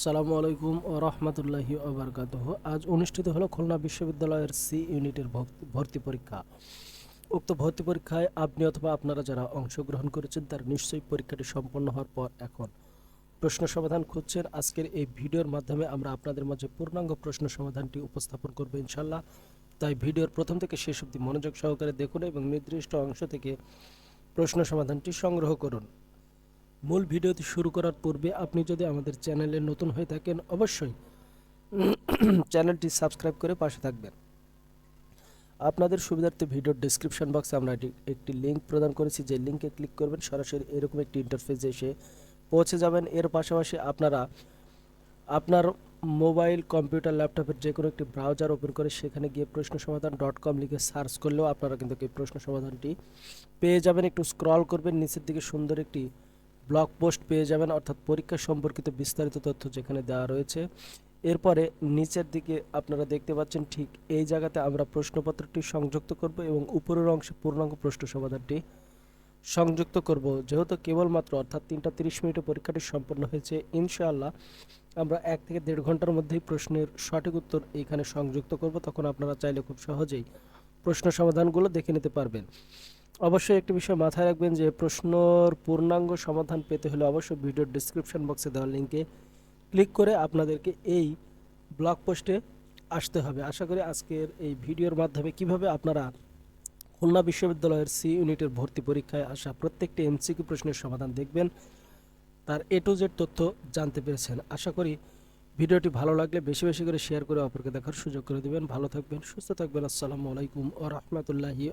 আসসালামু আলাইকুম ও রহমতুল্লাহি ওবরকাত আজ অনুষ্ঠিত হলো খুলনা বিশ্ববিদ্যালয়ের সি ইউনিটের ভর্তি পরীক্ষা। উক্ত ভর্তি পরীক্ষায় আপনি অথবা আপনারা যারা অংশগ্রহণ করেছেন তার নিশ্চয়ই পরীক্ষাটি সম্পন্ন হওয়ার পর এখন প্রশ্ন সমাধান খুঁজছেন। আজকের এই ভিডিওর মাধ্যমে আমরা আপনাদের মাঝে পূর্ণাঙ্গ প্রশ্ন সমাধানটি উপস্থাপন করব ইনশাল্লাহ তাই ভিডিওর প্রথম থেকে শেষ অবধি মনোযোগ সহকারে দেখুন এবং নির্দিষ্ট অংশ থেকে প্রশ্ন সমাধানটি সংগ্রহ করুন। মূল ভিডিওটি শুরু করার পূর্বে আপনি যদি আমাদের চ্যানেলে নতুন হয়ে থাকেন, অবশ্যই চ্যানেলটি সাবস্ক্রাইব করে পাশে থাকবেন। আপনাদের সুবিধার্থে ভিডিওর ডেসক্রিপশন বক্সে আমরা একটি লিংক প্রদান করেছি। যে লিঙ্কে ক্লিক করবেন, সরাসরি এরকম একটি ইন্টারফেসে এসে পৌঁছে যাবেন। এর পাশাপাশি আপনারা আপনার মোবাইল কম্পিউটার ল্যাপটপের যে কোনো একটি ব্রাউজার ওপেন করে সেখানে গিয়ে প্রশ্ন সমাধান ডট কম লিখে সার্চ করলেও আপনারা কিন্তু এই প্রশ্ন সমাধানটি পেয়ে যাবেন। একটু স্ক্রল করবেন, নিচের দিকে সুন্দর একটি ব্লগ পোস্ট পেয়ে যাবেন, অর্থাৎ পরীক্ষা সম্পর্কিত বিস্তারিত তথ্য যেখানে দেওয়া রয়েছে। এরপরে নিচের দিকে আপনারা দেখতে পাচ্ছেন, ঠিক এই জায়গাতে আমরা প্রশ্নপত্রটি সংযুক্ত করব এবং উপরের অংশে পূর্ণাঙ্গ প্রশ্ন সমাধানটি সংযুক্ত করব। যেহেতু কেবলমাত্র, অর্থাৎ তিনটা তিরিশ মিনিটে পরীক্ষাটি সম্পন্ন হয়েছে, ইনশাআল্লাহ আমরা এক থেকে দেড় ঘণ্টার মধ্যেই প্রশ্নের সঠিক উত্তর এখানে সংযুক্ত করব। তখন আপনারা চাইলে খুব সহজেই প্রশ্ন সমাধানগুলো দেখে নিতে পারবেন। অবশ্যই একটি বিষয় মাথায় রাখবেন যে প্রশ্নর পূর্ণাঙ্গ সমাধান পেতে হলে অবশ্যই ভিডিওর ডিসক্রিপশন বক্সে দেওয়া লিঙ্কে ক্লিক করে আপনাদেরকে এই ব্লগ পোস্টে আসতে হবে। আশা করি আজকের এই ভিডিওর মাধ্যমে কীভাবে আপনারা খুলনা বিশ্ববিদ্যালয়ের সি ইউনিটের ভর্তি পরীক্ষায় আসা প্রত্যেকটি এমসিকিউ প্রশ্নের সমাধান দেখবেন, তার এ টু জেড তথ্য জানতে পেরেছেন। আশা করি ভিডিওটি ভালো লাগলে বেশি বেশি করে শেয়ার করে অপরকে দেখার সুযোগ করে দেবেন। ভালো থাকবেন, সুস্থ থাকবেন। আসসালামু আলাইকুম ও রহমতুল্লাহি